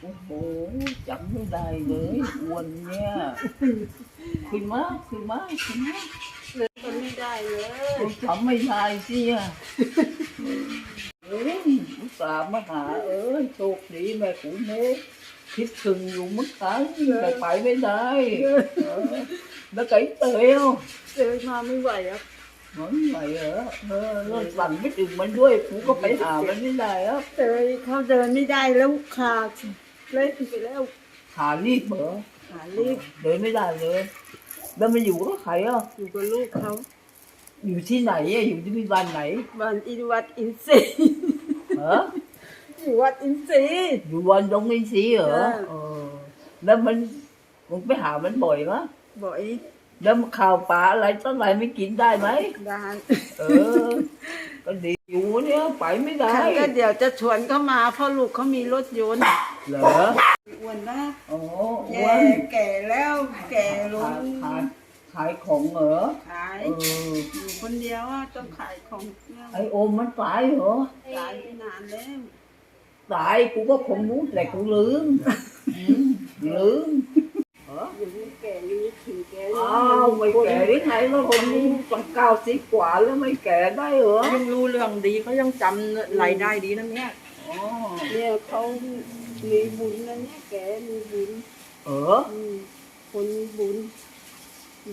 โอ้โหจำไม่ได้เลยอ้วนเนี่ยขึ้นมาขึ้นมาขึ้นมาทนไม่ได้เลยจำไม่ได้สิอะเอ้ยอุตส่าห์มาหาเอ้ยโชคดีแม่กูเนกคิดถึงอยู่เมื่อครั้งแต่ไปไม่ได้แล้วไก่เตยอะเจอมาไม่ไหวอะ มันไหลเออเออเรื่อสั่งไม่ถึงมันด้วยกูก็ไปหามันไม่ได้แล้วแต่เขาเดินไม่ได้แล้วขาเล่นไปแล้วขารีบเหรอขารีบเดินไม่ได้เลย แล้วมาอยู่กับใครอะอยู่กับลูกเขาอยู่ที่ไหนอะอยู่ที่วัานไหนวัานอินวัดอินซีเหรออยู่วัดอินซีอยู่วันดงอินซีเหรอแล้วมันมึงไปหามันบ่อยมั้บ่อย tới lại mới kiếm đai mấy ดาน ờ cái điều dù nhá phải mới ฉันก็ đai เดี๋ยวจะชวนเขามาเพราะลูกเขามีรถยนต์ lỡ อ้วนมาก ồ แก่ quên แก่แล้วแก่ลงขายขายของเหรอขายเอออยู่คนเดียวอะต้องขายของเนี่ยไอโอมมันตายเหรอขายไปนานแล้วตายกูก็คงรู้แต่กูลืมอืมลืมเหรอ อยู่นี่แก่อยู่นี่ถึงแก่ อ้าวไม่แก่ได้ไง แล้วคนนี้ตั้งเก้าสิบกว่าแล้วไม่แก่ได้เหรอยังรู้เรื่องดีเขายังจำรายได้ดีนะเนี่ยอ๋อเนี่ยเขามีบุญนะเนี่ยแกมีบุญเอออืมคนมีบุญ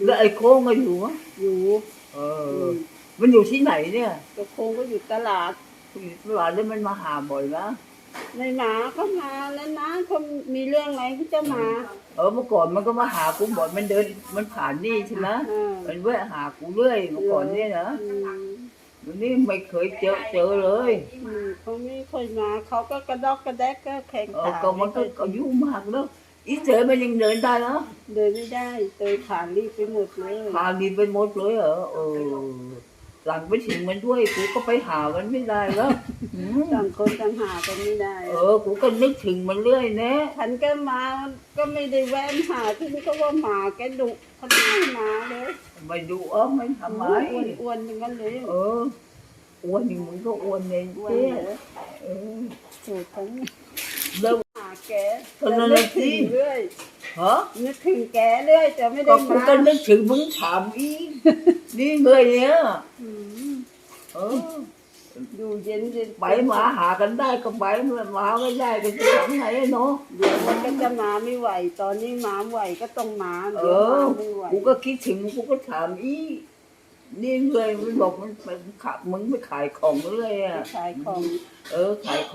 แล้วไอ้โค้งก็อยู่มั้ยอยู่เออมันอยู่ที่ไหนเนี่ย ตะโคงก็อยู่ตลาดเวลาแล้วมันมาหาบ่อยนะ ในหมาก็มาแล้วนะเขามีเรื่องอะไรก็จะมา เออเมื่อก่อนมันก็มาหากูบ่อยมันเดินมันผ่านนี่ใช่ไหมอ่ามันแวะหากูเรื่อยเมื่อก่อนเนี่ยนะอืมวันนี้ไม่เคยเจอเจอเลยอืมเขาไม่ค่อยมาเขาก็กระดอกกระแดกก็แข่งเออขาก็มันก็อายุมากแล้วอีเจอมันยังเดินได้นะเดินไม่ได้เตยขารีบไปหมดเลยพาดีไปหมดเลยเหรอเออ หลังไปถึงมันด้วยกูก็ไปหามันไม่ได้แล้วอืมต่างคนต่างหากันไม่ได้ เออ กูก็นึกถึงมันเรื่อยแนะฉันก็มาก็ไม่ได้แวะหาที่นี่ก็ว่าหมาแกดุเขาไม่มาเลยไม่ดูเออไม่ทำไมอ้วนอ้วนๆอย่างนั้นเลยเอออ้วนอย่างมึงก็อ้วนเองอ้วนเจ๊เหรอเออสูตรของแล้วหาแกก็นั่นแหละสินึกถึงเรื่อย ฮะนึกถึงแกเรื่อยแต่ไม่ได้ก็กูมาก็นึกถึงมึงถามอีกนี่เลยเนี่ยอืมเอออยู่เย็นเย็นไปมาหากันได้ก็ไปมาไม่ได้ก็จะทำไงอะเนาะ เดี๋ยวมันก็จะมาไม่ไหว ตอนนี้มาไหวก็ต้องมาเอเดี๋ยวอ มาไม่ไหวกูก็คิดถึงกูก็ถามอี นี่เลยมันบอกมันมันขับมึงไปขายของเลยอะ ขายของ เออขายของ